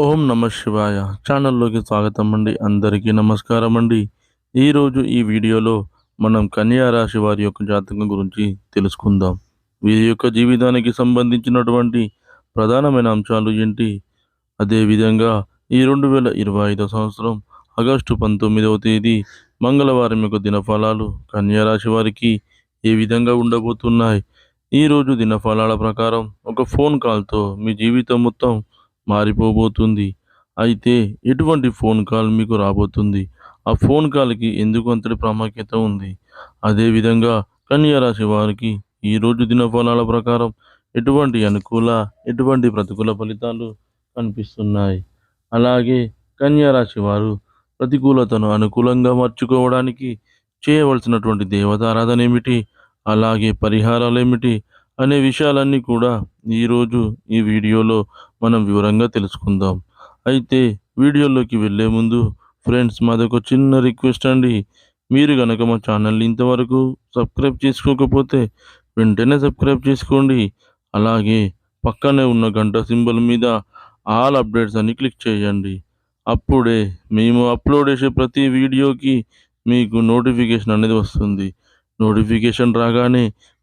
ఓం నమ శివాయ. ఛానల్లోకి స్వాగతం అండి అందరికీ నమస్కారం అండి ఈరోజు ఈ వీడియోలో మనం కన్యా రాశి వారి యొక్క జాతకం గురించి తెలుసుకుందాం. వీరి యొక్క జీవితానికి సంబంధించినటువంటి ప్రధానమైన అంశాలు ఏంటి? అదేవిధంగా ఈ రెండు వేల ఇరవై ఐదో సంవత్సరం ఆగస్టు పంతొమ్మిదవ తేదీ మంగళవారం యొక్క దినఫలాలు కన్యా రాశి వారికి ఏ విధంగా ఉండబోతున్నాయి? ఈరోజు దినఫలాల ప్రకారం ఒక ఫోన్ కాల్తో మీ జీవితం మొత్తం మారిపోబోతుంది. అయితే ఎటువంటి ఫోన్ కాల్ మీకు రాబోతుంది? ఆ ఫోన్ కాల్కి ఎందుకు అంతటి ప్రాముఖ్యత ఉంది? అదేవిధంగా కన్యరాశి వారికి ఈరోజు దినఫలాల ప్రకారం ఎటువంటి అనుకూల ఎటువంటి ప్రతికూల ఫలితాలు కనిపిస్తున్నాయి? అలాగే కన్యారాశి వారు ప్రతికూలతను అనుకూలంగా మార్చుకోవడానికి చేయవలసినటువంటి దేవతారాధన ఏమిటి? అలాగే పరిహారాలు ఏమిటి? అనే విషయాలన్నీ కూడా ఈరోజు ఈ వీడియోలో మనం వివరంగా తెలుసుకుందాం. అయితే వీడియోలోకి వెళ్ళే ముందు ఫ్రెండ్స్ మాదొక చిన్న రిక్వెస్ట్ అండి. మీరు కనుక మా ఛానల్ని ఇంతవరకు సబ్స్క్రైబ్ చేసుకోకపోతే వెంటనే సబ్స్క్రైబ్ చేసుకోండి. అలాగే పక్కనే ఉన్న గంట సింబల్ మీద ఆల్ అప్డేట్స్ అని క్లిక్ చేయండి. అప్పుడే మేము అప్లోడ్ చేసే ప్రతి వీడియోకి మీకు నోటిఫికేషన్ అనేది వస్తుంది. నోటిఫికేషన్ రాగానే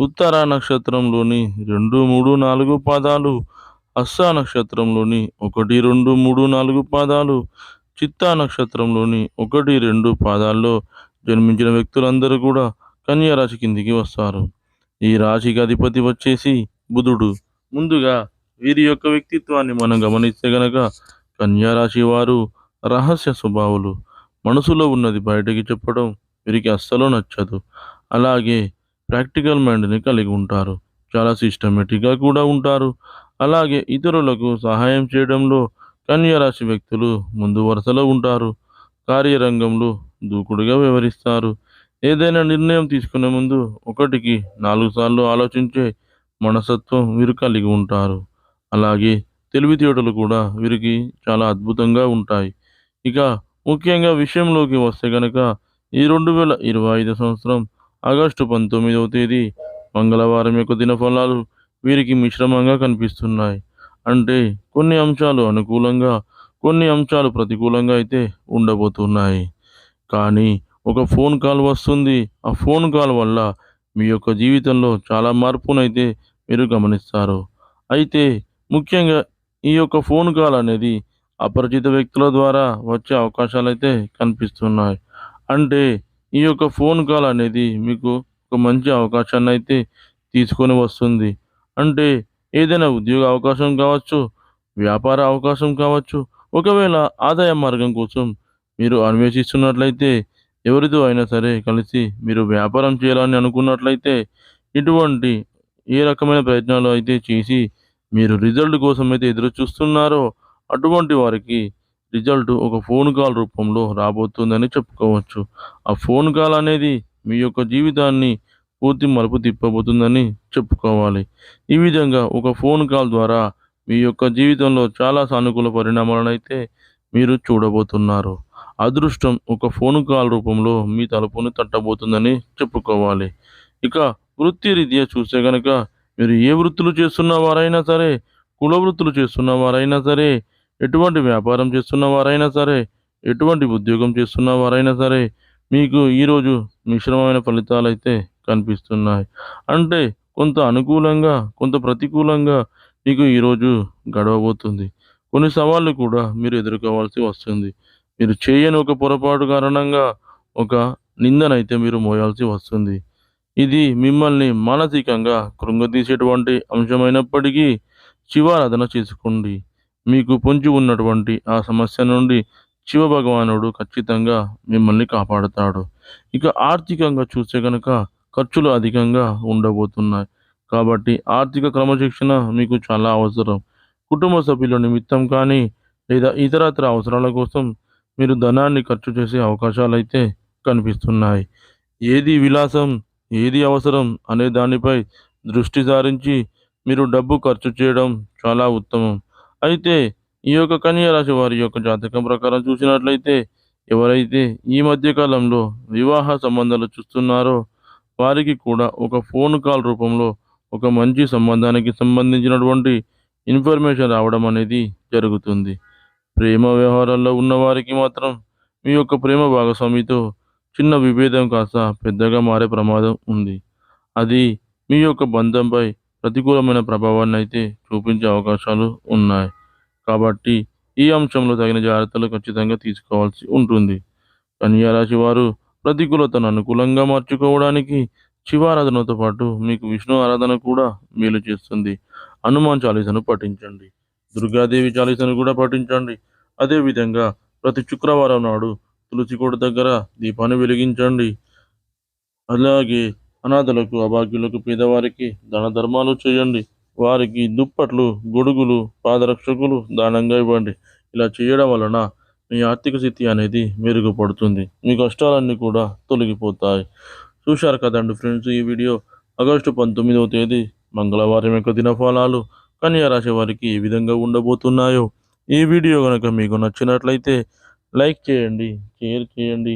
ఉత్తర నక్షత్రంలోని రెండు మూడు నాలుగు పాదాలు అస్స నక్షత్రంలోని ఒకటి రెండు మూడు నాలుగు పాదాలు చిత్తా నక్షత్రంలోని ఒకటి రెండు పాదాల్లో జన్మించిన వ్యక్తులందరూ కూడా కన్యా రాశి కిందికి వస్తారు. ఈ రాశికి అధిపతి వచ్చేసి బుధుడు. ముందుగా వీరి యొక్క వ్యక్తిత్వాన్ని మనం గమనిస్తే గనక కన్యా రాశి వారు రహస్య స్వభావులు. మనసులో ఉన్నది బయటకి చెప్పడం వీరికి అస్సలు నచ్చదు. అలాగే ప్రాక్టికల్ మైండ్ని కలిగి ఉంటారు. చాలా సిస్టమేటిక్గా కూడా ఉంటారు. అలాగే ఇతరులకు సహాయం చేయడంలో కన్యరాశి వ్యక్తులు ముందు వరుసలో ఉంటారు. కార్యరంగంలో దూకుడుగా వ్యవహరిస్తారు. ఏదైనా నిర్ణయం తీసుకునే ముందు ఒకటికి నాలుగు సార్లు ఆలోచించే మనసత్వం వీరు కలిగి ఉంటారు. అలాగే తెలివితేటలు కూడా వీరికి చాలా అద్భుతంగా ఉంటాయి. ఇక ముఖ్యంగా విషయంలోకి వస్తే కనుక ఈ రెండు వేల ఇరవై ఐదు సంవత్సరం ఆగస్టు పంతొమ్మిదవ తేదీ మంగళవారం యొక్క దినఫలాలు వీరికి మిశ్రమంగా కనిపిస్తున్నాయి. అంటే కొన్ని అంశాలు అనుకూలంగా కొన్ని అంశాలు ప్రతికూలంగా అయితే ఉండబోతున్నాయి. కానీ ఒక ఫోన్ కాల్ వస్తుంది. ఆ ఫోన్ కాల్ వల్ల మీ యొక్క జీవితంలో చాలా మార్పునైతే మీరు గమనిస్తారు. అయితే ముఖ్యంగా ఈ యొక్క ఫోన్ కాల్ అనేది అపరిచిత వ్యక్తుల ద్వారా వచ్చే అవకాశాలు అయితే కనిపిస్తున్నాయి. అంటే ఈ యొక్క ఫోన్ కాల్ అనేది మీకు ఒక మంచి అవకాశాన్ని అయితే తీసుకొని వస్తుంది. అంటే ఏదైనా ఉద్యోగ అవకాశం కావచ్చు వ్యాపార అవకాశం కావచ్చు ఒకవేళ ఆదాయ మార్గం కోసం మీరు అన్వేషిస్తున్నట్లయితే ఎవరితో అయినా సరే కలిసి మీరు వ్యాపారం చేయాలని అనుకున్నట్లయితే ఇటువంటి ఏ రకమైన ప్రయత్నాలు అయితే చేసి మీరు రిజల్ట్ కోసం అయితే ఎదురు చూస్తున్నారో అటువంటి వారికి రిజల్ట్ ఒక ఫోన్ కాల్ రూపంలో రాబోతుందని చెప్పుకోవచ్చు. ఆ ఫోన్ కాల్ అనేది మీ యొక్క జీవితాన్ని పూర్తి మలుపు తిప్పబోతుందని చెప్పుకోవాలి. ఈ విధంగా ఒక ఫోన్ కాల్ ద్వారా మీ యొక్క జీవితంలో చాలా సానుకూల పరిణామాలను అయితే మీరు చూడబోతున్నారు. అదృష్టం ఒక ఫోన్ కాల్ రూపంలో మీ తలుపును తట్టబోతుందని చెప్పుకోవాలి. ఇక వృత్తి రీత్యా చూస్తే కనుక మీరు ఏ వృత్తులు చేస్తున్న వారైనా సరే కుల వృత్తులు చేస్తున్న వారైనా సరే ఎటువంటి వ్యాపారం చేస్తున్న వారైనా సరే ఎటువంటి ఉద్యోగం చేస్తున్న వారైనా సరే మీకు ఈరోజు మిశ్రమమైన ఫలితాలు అయితే కనిపిస్తున్నాయి. అంటే కొంత అనుకూలంగా కొంత ప్రతికూలంగా మీకు ఈరోజు గడవబోతుంది. కొన్ని సవాళ్ళు కూడా మీరు ఎదుర్కోవాల్సి వస్తుంది. మీరు చేయని ఒక పొరపాటు కారణంగా ఒక నిందనైతే మీరు మోయాల్సి వస్తుంది. ఇది మిమ్మల్ని మానసికంగా కృంగతీసేటువంటి అంశమైనప్పటికీ శివారాధన చేసుకోండి. మీకు పొంచి ఉన్నటువంటి ఆ సమస్య నుండి శివ భగవానుడు ఖచ్చితంగా మిమ్మల్ని కాపాడుతాడు. ఇక ఆర్థికంగా చూస్తే కనుక ఖర్చులు అధికంగా ఉండబోతున్నాయి. కాబట్టి ఆర్థిక క్రమశిక్షణ మీకు చాలా అవసరం. కుటుంబ సభ్యుల నిమిత్తం కానీ లేదా ఇతరత్ర అవసరాల కోసం మీరు ధనాన్ని ఖర్చు చేసే అవకాశాలు అయితే కనిపిస్తున్నాయి. ఏది విలాసం ఏది అవసరం అనే దానిపై దృష్టి సారించి మీరు డబ్బు ఖర్చు చేయడం చాలా ఉత్తమం. అయితే ఈ యొక్క కన్యరాశి వారి యొక్క జాతకం ప్రకారం చూసినట్లయితే ఎవరైతే ఈ మధ్యకాలంలో వివాహ సంబంధాలు చూస్తున్నారో వారికి కూడా ఒక ఫోన్ కాల్ రూపంలో ఒక మంచి సంబంధానికి సంబంధించినటువంటి ఇన్ఫర్మేషన్ రావడం అనేది జరుగుతుంది. ప్రేమ వ్యవహారాల్లో ఉన్నవారికి మాత్రం మీ యొక్క ప్రేమ భాగస్వామితో చిన్న విభేదం కాస్త పెద్దగా మారే ప్రమాదం ఉంది. అది మీ యొక్క బంధంపై ప్రతికూలమైన ప్రభావాన్ని అయితే చూపించే అవకాశాలు ఉన్నాయి. కాబట్టి ఈ అంశంలో తగిన జాగ్రత్తలు ఖచ్చితంగా తీసుకోవాల్సి ఉంటుంది. కన్యారాశి వారు ప్రతికూలతను అనుకూలంగా మార్చుకోవడానికి శివారాధనతో పాటు మీకు విష్ణు ఆరాధన కూడా మేలు చేస్తుంది. హనుమాన్ చాలీసను పఠించండి. దుర్గాదేవి చాలీసను కూడా పఠించండి. అదేవిధంగా ప్రతి శుక్రవారం నాడు తులసికోట దగ్గర దీపాన్ని వెలిగించండి. అలాగే అనాథలకు అభాగ్యులకు పేదవారికి దాన ధర్మాలు చేయండి. వారికి దుప్పట్లు గొడుగులు పాదరక్షకులు దానంగా ఇవ్వండి. ఇలా చేయడం వలన మీ ఆర్థిక స్థితి అనేది మెరుగుపడుతుంది. మీ కష్టాలన్నీ కూడా తొలగిపోతాయి. చూశారు కదండి ఫ్రెండ్స్ ఈ వీడియో. ఆగస్టు పంతొమ్మిదవ తేదీ మంగళవారం యొక్క దినఫలాలు. కన్యా రాశి వారికి ఏ విధంగా ఉండబోతున్నాయో ఈ వీడియో కనుక మీకు నచ్చినట్లయితే లైక్ చేయండి షేర్ చేయండి.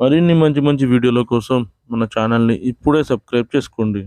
మరిన్ని మంచి మంచి వీడియోల కోసం మన ఛానల్ని ఇప్పుడే సబ్స్క్రైబ్ చేసుకోండి.